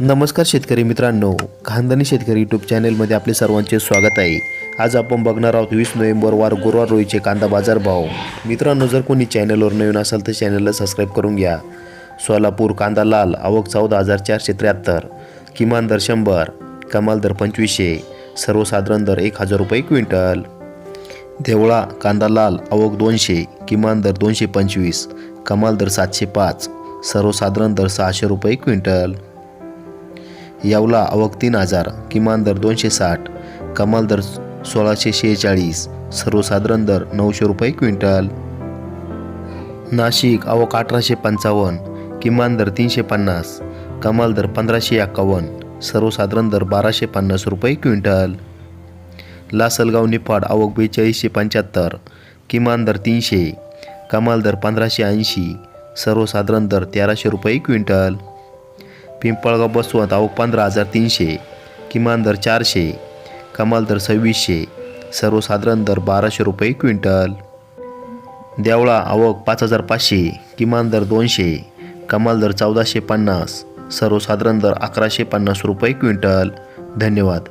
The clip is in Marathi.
नमस्कार शेतकरी मित्रांनो खानदानी शेतकरी यूट्यूब चॅनेलमध्ये आपले सर्वांचे स्वागत आहे. आज आपण बघणार आहोत वीस नोव्हेंबर वार गुरुवार रोईचे कांदा बाजार भाव. मित्रांनो जर कोणी चॅनलवर नवीन असाल तर चॅनलला सबस्क्राईब करून घ्या. सोलापूर कांदा लाल आवक चौदा हजार चारशे त्र्याहत्तर किमान दर शंभर कमाल दर पंचवीसशे सर्वसाधारण दर एक हजार रुपये क्विंटल. देवळा कांदा लाल आवक दोनशे किमान दर दोनशे पंचवीस कमाल दर सातशे पाच सर्वसाधारण दर सहाशे रुपये क्विंटल. यावला आवक तीन हजार किमान दर दोनशे साठ कमाल दर सोळाशे शेहेचाळीस सर्वसाधारण दर नऊशे रुपये क्विंटल. नाशिक आवक अठराशे पंचावन्न किमान दर तीनशे पन्नास कमाल दर पंधराशे एक्कावन्न सर्वसाधारण दर बाराशे पन्नास रुपये क्विंटल. लासलगाव निफाड आवक बेचाळीसशे पंच्याहत्तर किमान दर तीनशे कमाल दर पंधराशे ऐंशी सर्वसाधारण दर तेराशे रुपये क्विंटल. पिंपळगाव बसवंत आवक पंधरा हजार तीनशे किमान दर चारशे कमाल दर सव्वीसशे सर्वसाधारण दर बाराशे रुपये क्विंटल. देवळा आवक पाच हजार पाचशे किमान दर दोनशे कमाल दर चौदाशे पन्नास सर्वसाधारण दर अकराशे पन्नास रुपये क्विंटल. धन्यवाद.